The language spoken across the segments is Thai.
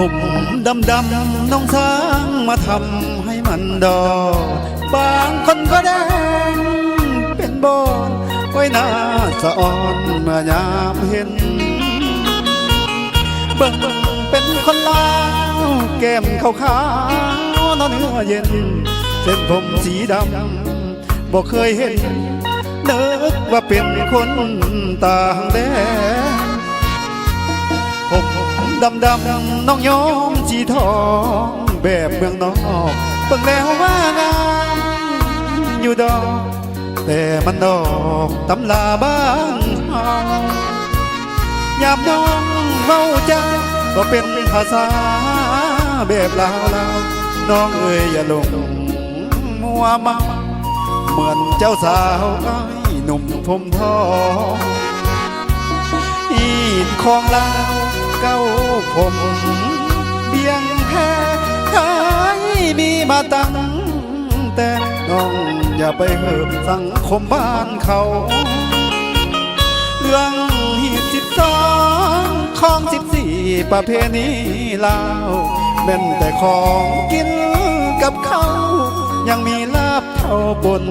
ผมดำดำน้องสร้างมาทำให้มันดอบางคนก็แดงเป็นบอนไว้หน้าสะอ่อนมื่อยามเห็น เบิ่งเป็นคนลาวแก้มขาวขาวนอนเนื้อเย็น เส้นผมสีดำบอกเคยเห็นนึกว่าเป็นคนต่างแดน ดำดำๆน้องยอมสีทองแบบเมืองนอกเบิ่งแล้วว่างามอยู่ดอกแต่มันดอกตำลาบ้านเฮายามน้องเมาใจาก็เป็นภาษาแบบลาวลาวน้องเอ้ยอย่าหลงมัวเมาเหมือนเจ้าสาวไอ้หนุ่มผมทองอีนของลาวเก้า ผมเบียงแค่ขายมีมาตั้งแต่น้องอย่าไปเหิมสังคมบ้านเขา เรื่องหีบสิบสองของสิบสี่ประเพณีลาวแม่นแต่ของกินกับเขายังมีลาบเท่าบน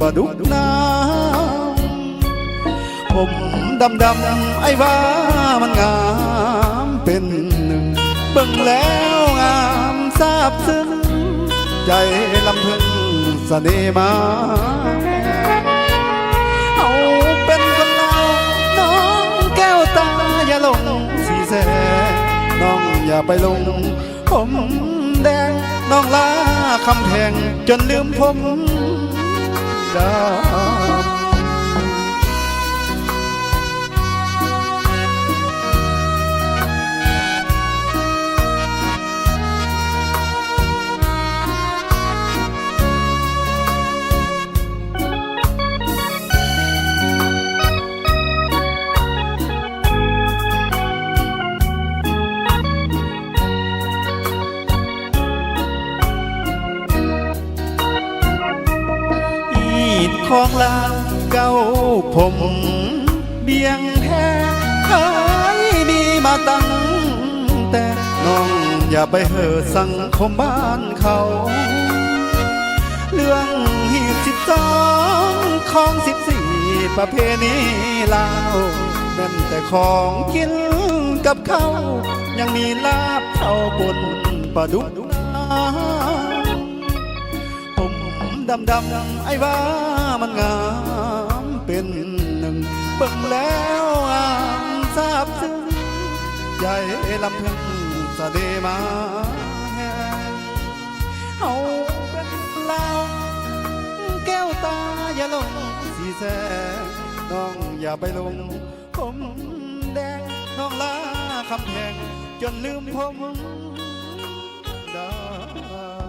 ปลาดุกน้ำผมดำดำไอ้ว่ามันงาม เป็นหนึ่งเบิ่งแล้วงามซาบซึ้งใจลำพึงเสน่ห์มาเอาเป็นคนเราน้องแก้วตาอย่าหลงสีแสน้องอย่าไปลงผมแดงน้องลาคำแพงจนลืมผมได้ ของลาวเก้าผมเบียงแพ้ขายดีมาตั้งแต่น้องอย่าไปเห่อสังคมบ้านเขา เรื่องหีบสิบสองของสิบสี่ประเพณีลาวแม่นแต่ของกินกับเขาวยังมีลาบเท่าบนปลาดุกผมดำดำไอ้ว่า มันงามเป็นหนึ่งเบิ่งแล้วงามทราบซึ้งใจลำพึงสะเดมาแหงเอาเป็นลาแก้วตาอย่าลงสีแสงน้องอย่าไปลง ผมแดงน้องลาคำแพงจนลืมผมได้